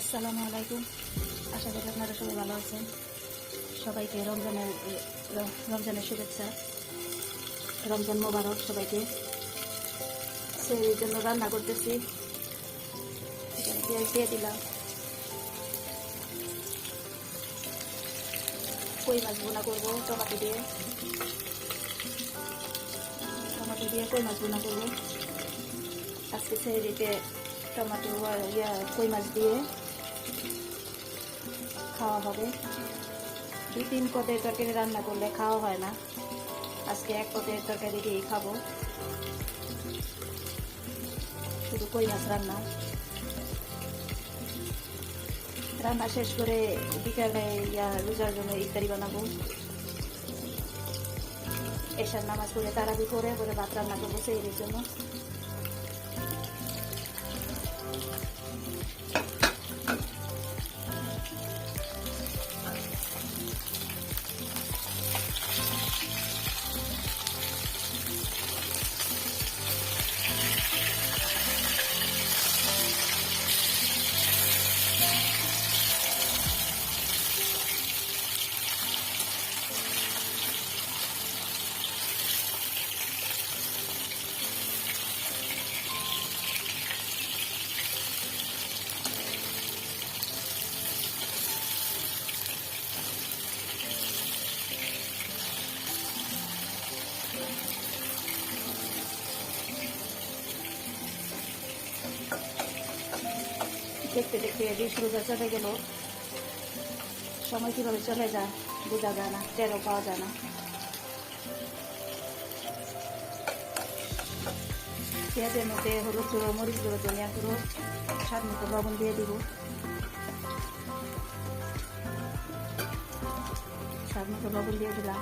আসসালামু আলাইকুম। আশা করি আপনারা সবাই ভালো আছেন। সবাইকে রমজানের রমজানের শুভেচ্ছা, রমজান মোবারক সবাইকে। সেই জন্য রান্না করতেছি। পেঁয়াজ দিয়ে দিলাম। কই মাছ বোনা করব? টমাটো দিয়ে। টমাটো দিয়ে কই মাছ বোনা করব? আজকে সেই দিকে টমাটো, ইয়া, কই মাছ দিয়ে খাওয়া হবে। দুই তিন পদের তরকারি রান্না করলে খাওয়া হয় না। আজকে এক পদের তরকারি দিয়েই খাব। শুধু কই মাছ রান্না? রান্না শেষ করে বিকালে ইয়া রোজার জন্য ইফতারি বানাবো। এসার নামাজ পড়ে তারাবি করে, পরে ভাত রান্না করব সেই জন্য। দেখতে দেখতে বিশ চলে গেল। সময় কীভাবে চলে যায়, বোঝা যায় না, টেরও পাওয়া যায় না। পেঁয়াজের মধ্যে হলুদ গুঁড়ো, মরিচ গুঁড়ো, ধনিয়া গুঁড়ো, স্বাদ মতো লবণ দিয়ে দিব। স্বাদ মতো লবণ দিয়ে দিলাম।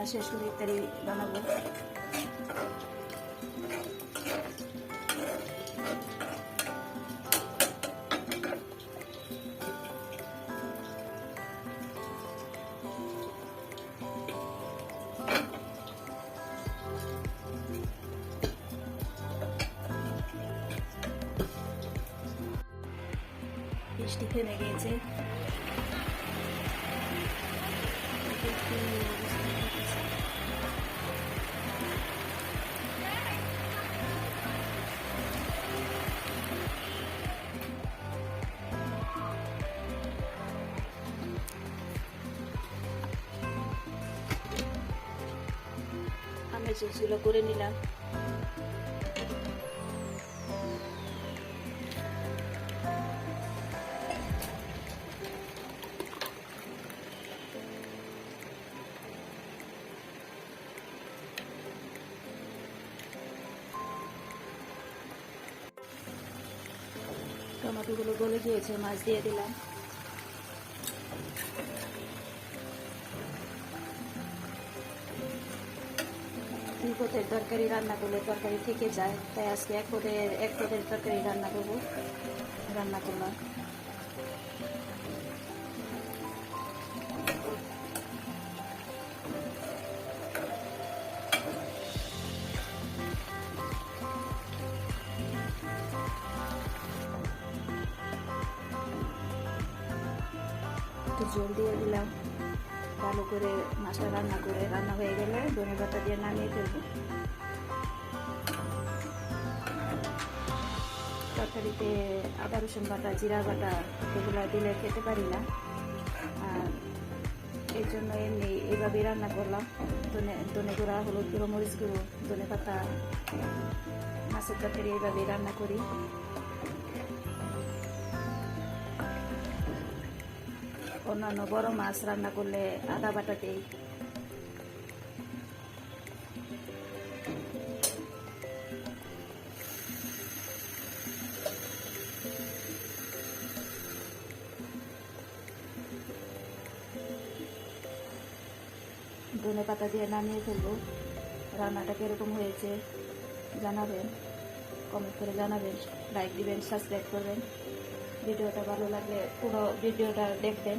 রান্না শেষ করে ইত্যাদি বানাবো। বৃষ্টি থেমে গিয়েছে আমি চিপসগুলো করে নিলাম। টমেটোগুলো গলে গিয়েছে মাছ দিয়ে দিলাম। পথের তরকারি রান্না করলে তরকারি থেকে যায়। তাই আজকে এক পদের এক পদের তরকারি রান্না করব। রান্না করলাম। জল দিয়ে দিলাম। ভালো করে মাছটা রান্না করে রান্না হয়ে গেলে ধনে পাতা দিয়ে নামিয়ে ফেলব। তরকারিতে আদা, রসুন বাটা, জিরা বাটা এগুলো দিলে খেতে পারি না। আর এর জন্য এমনি এইভাবেই রান্না করলাম। ধনে ধনে গুঁড়া, হলুদ গুঁড়ো, মরিচ গুঁড়ো, ধনে পাতা, মাছের তরকারি এইভাবেই রান্না করি। অন্যান্য বড় মাছ রান্না করলে আদা বাটা দিই। ধনে পাতা দিয়ে নামিয়ে ফেলব। রান্নাটা কীরকম হয়েছে জানাবেন কমেন্ট করে জানাবেন লাইক দিবেন সাবস্ক্রাইব করবেন। ভিডিওটা ভালো লাগলে পুরো ভিডিওটা দেখবেন।